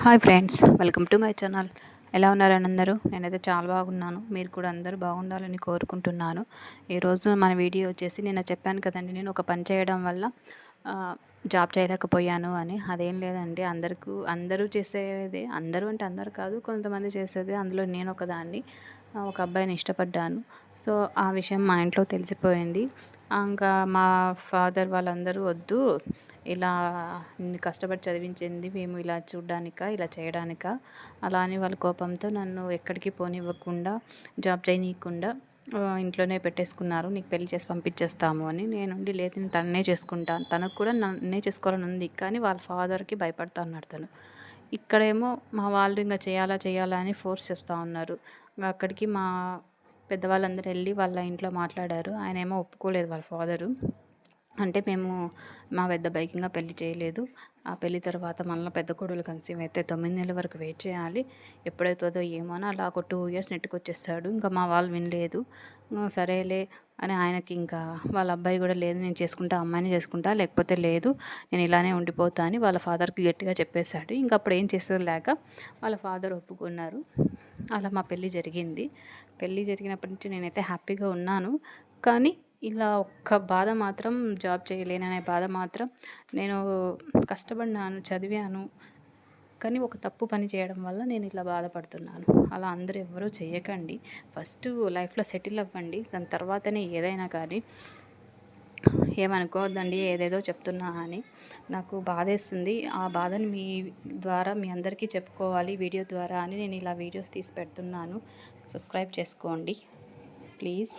Hi friends welcome to my channel. ఎలా ఉన్నారని అందరూ? నేనైతే చాలా బాగున్నాను. మీరు కూడా అందరూ బాగుండాలని కోరుకుంటున్నాను. ఈరోజు మన వీడియో వచ్చేసి నేను చెప్పాను కదండి నేను ఒక పని చేయడం వల్ల జాబ్ చేయలేకపోయాను అని అదేం లేదండి. అందరికీ అందరూ చేసేది అందరూ అంటే అందరు కాదు కొంతమంది చేసేది అందులో నేను ఒకదాన్ని ఒక అబ్బాయిని ఇష్టపడ్డాను. సో ఆ విషయం మా ఇంట్లో తెలిసిపోయింది. ఇంకా మా ఫాదర్ వాళ్ళందరూ వద్దు ఇలా కష్టపడి చదివించింది మేము ఇలా చూడ్డానిక ఇలా చేయడానిక అలా అని వాళ్ళ కోపంతో నన్ను ఎక్కడికి పోనివ్వకుండా జాబ్ చేయనీయకుండా ఇంట్లోనే పెట్టేసుకున్నారు. నీకు పెళ్ళి చేసి పంపించేస్తాము అని. నేనుండి లేదు నేను తననే చేసుకుంటాను. తనకు కూడా నన్నే చేసుకోవాలని ఉంది. కానీ వాళ్ళ ఫాదర్కి భయపడతా అన్నాడు తను. ఇక్కడేమో మా వాళ్ళు ఇంకా చేయాలా చేయాలా అని ఫోర్స్ చేస్తూ ఉన్నారు. ఇంకా అక్కడికి మా పెద్దవాళ్ళందరూ వెళ్ళి వాళ్ళ ఇంట్లో మాట్లాడారు. ఆయన ఏమో ఒప్పుకోలేదు వాళ్ళ ఫాదరు. అంటే మేము మా పెద్ద బైకింగ్గా పెళ్ళి చేయలేదు. ఆ పెళ్ళి తర్వాత మళ్ళీ పెద్ద కొడులు కన్సీవ్ అయితే తొమ్మిది నెలల వరకు వెయిట్ చేయాలి. ఎప్పుడైతుందో ఏమో అని అలా ఒక టూ ఇయర్స్ నెట్టుకొచ్చేస్తాడు. ఇంకా మా వాళ్ళు వినలేదు. సరేలే అని ఆయనకి ఇంకా వాళ్ళ అబ్బాయి కూడా లేదు నేను చేసుకుంటా అమ్మాయిని చేసుకుంటా లేకపోతే లేదు నేను ఇలానే ఉండిపోతా అని వాళ్ళ ఫాదర్కి గట్టిగా చెప్పేశాడు. ఇంకా అప్పుడు ఏం చేసేది లేక వాళ్ళ ఫాదర్ ఒప్పుకున్నారు. అలా మా పెళ్ళి జరిగింది. పెళ్ళి జరిగినప్పటి నుంచి నేనైతే హ్యాపీగా ఉన్నాను. కానీ ఇలా ఒక్క బాధ మాత్రం జాబ్ చేయలేననే బాధ మాత్రం నేను కష్టపడినాను చదివాను. కానీ ఒక తప్పు పని చేయడం వల్ల నేను ఇలా బాధపడుతున్నాను. అలా అందరూ ఎవరూ చేయకండి. ఫస్ట్ లైఫ్లో సెటిల్ అవ్వండి. దాని తర్వాతనే ఏదైనా కానీ ఏమనుకోవద్దండి ఏదేదో చెప్తున్నా అని నాకు బాధేస్తుంది. ఆ బాధని మీ ద్వారా మీ అందరికీ చెప్పుకోవాలి వీడియో ద్వారా అని నేను ఇలా వీడియోస్ తీసి పెడుతున్నాను. సబ్స్క్రైబ్ చేసుకోండి. ప్లీజ్.